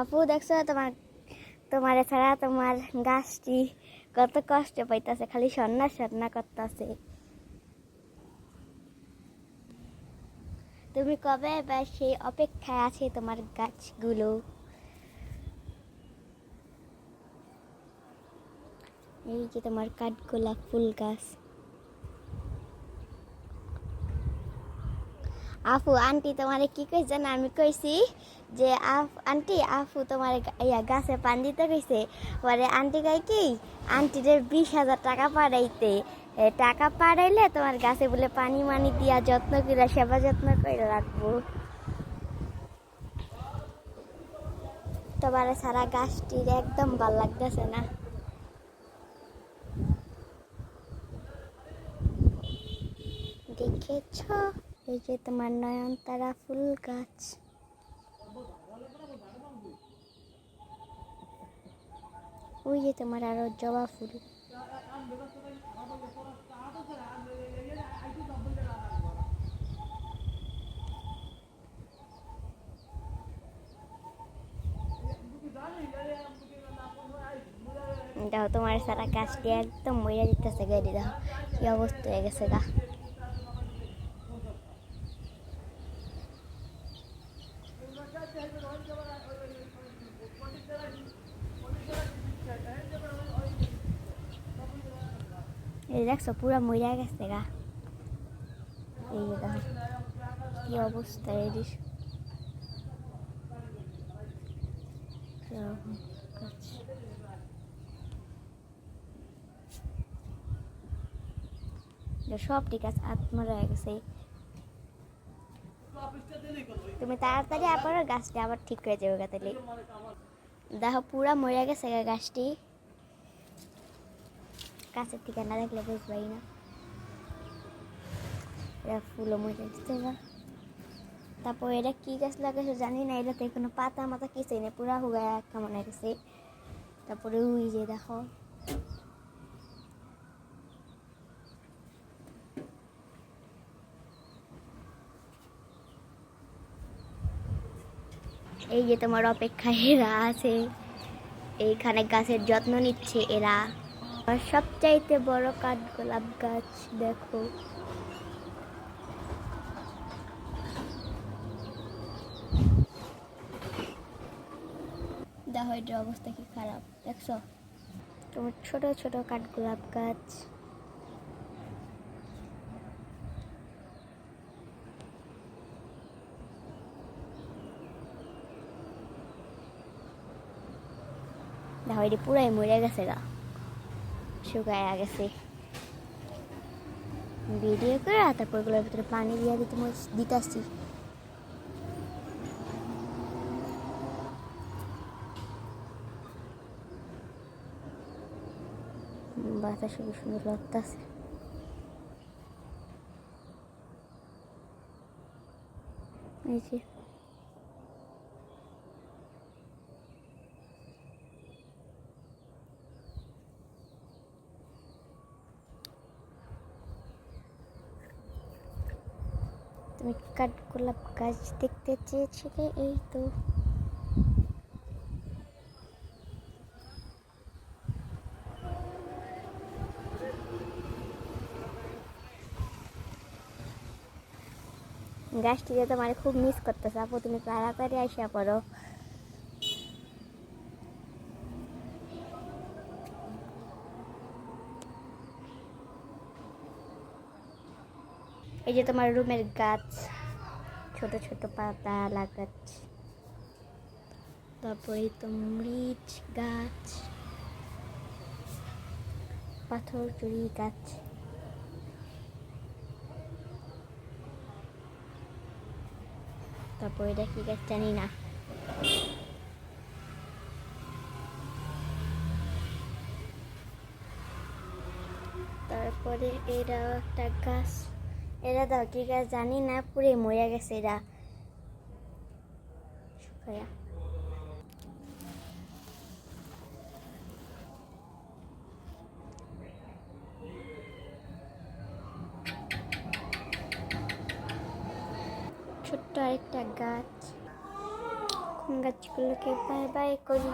আপু, দেখছ, তোমার তোমার ছাড়া তোমার গাছটি কত কষ্ট পাইতেছে, খালি সন্না সন্না করতেছে। তুমি কবে এবার সেই অপেক্ষায় আছে তোমার গাছগুলো? এই যে তোমার কাঠগোলাপ ফুল গাছ। আফু আন্টি তোমারে কি কইছে না আমি কইছি যে আফ আন্টি আফু তোমার ইয়া গাছে পান দিতে কইছে। পরে আন্টি কই কি আন্টিদের বিশ হাজার টাকা পাঠাইতে এ, টাকা পাঠাইলে তোমার গাছে বলে পানি মানি দিয়া যত্ন করে সেবা যত্ন করে রাখব। তোমার সারা গাছটির একদম ভালো লাগতেছে না। দেখেছ? এই যে তোমার নয়নতারা ফুল গাছ। ওই যে তোমার আরও জবা ফুল। দেখো তোমার সারা গাছটি একদম মরিয়া দিতেছে গাড়ি দেখো কি অবস্থা হয়ে গেছে, গা? এই দেখছ পুরো মরিয়া গেছে গা এই কি অবস্থা সব ঠিক আছে আত্মরা গেছে তুমি তাড়াতাড়ি আবার গাছটি আবার ঠিক হয়ে যাবে তাহলে দেখো পুরা মরিয়া গেছে গাছটি গাছের থেকে না দেখলে বুঝবাই না এটা ফুলও মরে গা তারপর এটা কি গাছ লাগাইছে জানি না এটাতে কোনো পাতা মাতা কিছুই নেই পুরা হুগায় কেমন গেছে তারপরে উই যে দেখো এই যে তোমার অপেক্ষায় এরা আছে এইখানে গাছের যত্ন নিচ্ছে এরা সবচাইতে বড় কাঠগোলাপ গাছ দেখো। দেখো এটার অবস্থা কি খারাপ দেখছ? তোমার ছোট ছোট কাঠগোলাপ গাছ। দেখো এটি পুরাই মরে গেছে গা। শুকায় গেছে ভিডিও করে তারপর ওগুলোর ভিতরে পানি দিয়ে দিতে দিতেছি বাতাস খুব সুন্দর লাগতেছে। এই যে তুমি কাঠগোলাপ গাছ দেখতে চেয়েছিলে এই তো। গাছটিকে তোমার খুব মিস করতেছে। আপু, তুমি তাড়াতাড়ি আসা পড়ো। এই যে তোমার রুমের গাছ, ছোট ছোট পাতা লাগাচ্ছে। তারপরে তো মরিচ গাছ, পাথর, চুরি গাছ। তারপর এটা কি গাছ জানি না। তারপরে এরা একটা গাছ। এরা দাও কি গাছ জানি না পুরে মরে গেছে এরা। ছোট্ট আরেকটা গাছ। গাছগুলোকে বাই বাই করি?